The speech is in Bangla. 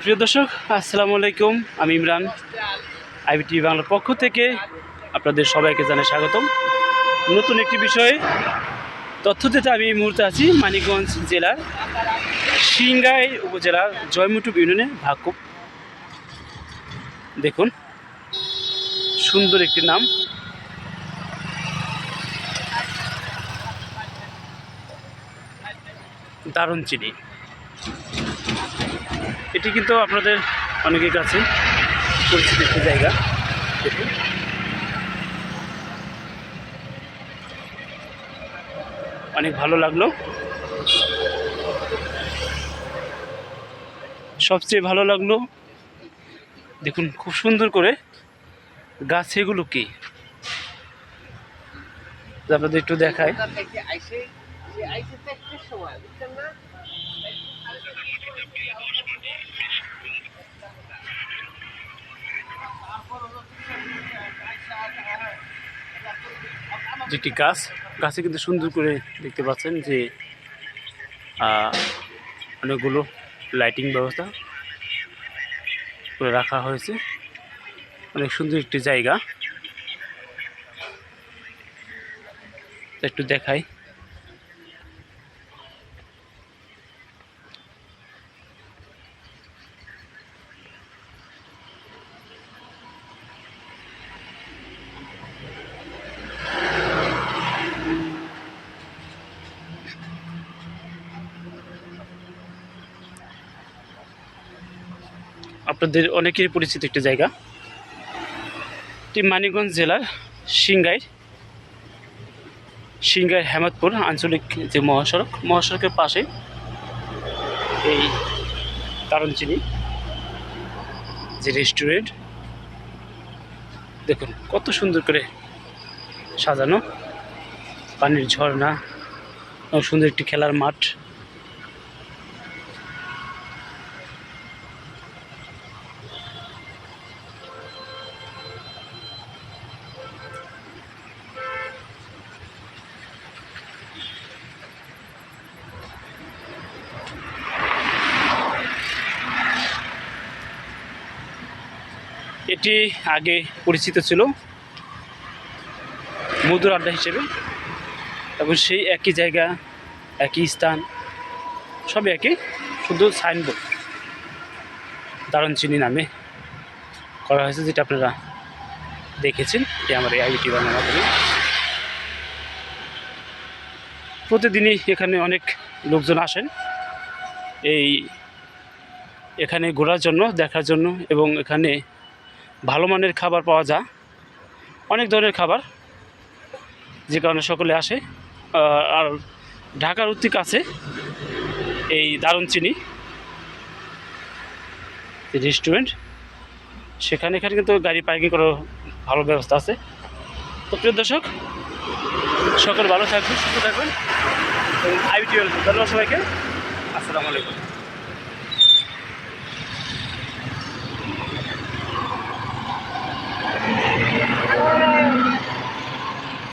প্রিয় দর্শক, আসসালামু আলাইকুম, আমি ইমরান আইবিটি বাংলার পক্ষ থেকে আপনাদের সবাইকে জানাই স্বাগতম। নতুন একটি বিষয়ে তথ্য দিতে আমি এই মুহূর্তে আছি, মানিকগঞ্জ জেলার সিংগাই উপজেলার জয়মুটুব ইউনিয়নে ভাকুব। দেখুন, সুন্দর একটি নাম। দারুণ চিনি। এটি কিন্তু আপনাদের অনেকের কাছে পরিচিত একটি জায়গা। অনেক ভালো লাগল। সবচেয়ে ভালো লাগল, দেখুন খুব সুন্দর করে গাছ এগুলো কি আপনাদের একটু দেখায় সময় বুঝছেন না যে একটি গাছ, গাছে কিন্তু সুন্দর করে দেখতে পাচ্ছেন যে অনেকগুলো লাইটিং ব্যবস্থা করে রাখা হয়েছে। অনেক সুন্দর একটি জায়গা। একটু দেখাই। আপনাদের অনেকেরই পরিচিত একটি জায়গা। এটি মানিকগঞ্জ জেলার সিংগাই সিংগাই হেমাদপুর আঞ্চলিক যে মহাসড়ক, মহাসড়কের পাশে এই চিনি যে রেস্টুরেন্ট দেখুন, কত সুন্দর করে সাজানো। পানির ঝর্ণা সুন্দর একটি খেলার মাঠ। এটি আগে পরিচিত ছিল মধুর আড্ডা হিসেবে। এবং সেই একই জায়গা, একই স্থান, সবই একই শুধু সাইনবোর্ড, দারুণ চিনি নামে করা হয়েছে, যেটা আপনারা দেখেছেন যে আমার এই আইটি বাংলা মাধ্যমে। প্রতিদিনই এখানে অনেক লোকজন আসেন এই এখানে ঘোরার জন্য, দেখার জন্য এবং এখানে ভালো মানের খাবার পাওয়া যায়। অনেক ধরনের খাবার, যে কারণে সকলে আসে। আর ঢাকার অতি কাছে এই দারুণ চিনি। রেস্টুরেন্ট সেখানে এখানে কিন্তু গাড়ি পার্কিং করার ভালো ব্যবস্থা আছে। তো প্রিয় দর্শক, সকল ভালো থাকবেন, সুস্থ থাকবেন। এবং আইবিটিএল, ধন্যবাদ সবাইকে। আসসালামু আলাইকুম।